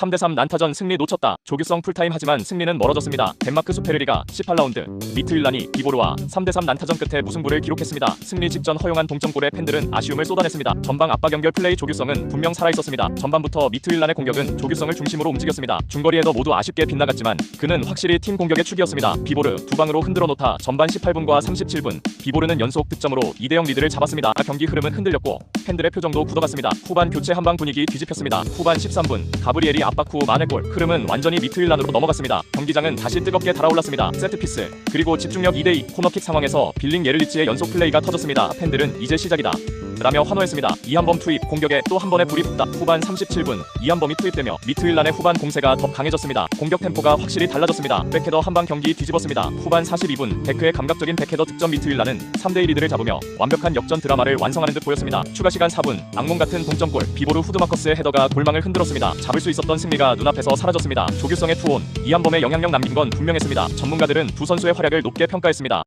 3대3 난타전 승리 놓쳤다. 조규성 풀타임 하지만 승리는 멀어졌습니다. 덴마크 수페르리가 18라운드 미트윌란이 비보르와 3대3 난타전 끝에 무승부를 기록했습니다. 승리 직전 허용한 동점골에 팬들은 아쉬움을 쏟아냈습니다. 전방 압박 연결 플레이 조규성은 분명 살아있었습니다. 전반부터 미트윌란의 공격은 조규성을 중심으로 움직였습니다. 중거리에도 모두 아쉽게 빗나갔지만 그는 확실히 팀 공격의 축이었습니다. 비보르 두 방으로 흔들어 놓다 전반 18분과 37분 비보르는 연속 득점으로 2대0 리드를 잡았습니다. 경기 흐름은 흔들렸고 팬들의 표정도 굳어갔습니다. 후반 교체 한방 분위기 뒤집혔습니다. 후반 13분 가브리엘이 압박 후 만회골 흐름은 완전히 미트윌란으로 넘어갔습니다. 경기장은 다시 뜨겁게 달아올랐습니다. 세트피스 그리고 집중력 2대2 코너킥 상황에서 빌링 예를리치의 연속 플레이가 터졌습니다. 팬들은 이제 시작이다. 라며 환호했습니다. 이한범 투입 공격에 또 한 번의 불이 붙다. 후반 37분 이한범이 투입되며 미트윌란의 후반 공세가 더 강해졌습니다. 공격 템포가 확실히 달라졌습니다. 백헤더 한방 경기 뒤집었습니다. 후반 42분 데크의 감각적인 백헤더 득점 미트윌란은 3대1 리드를 잡으며 완벽한 역전 드라마를 완성하는 듯 보였습니다. 추가 시간 4분 악몽 같은 동점골 비보르 후드마커스의 헤더가 골망을 흔들었습니다. 잡을 수 있었던 승리가 눈앞에서 사라졌습니다. 조규성의 투혼 이한범의 영향력 남긴 건 분명했습니다. 전문가들은 두 선수의 활약을 높게 평가했습니다.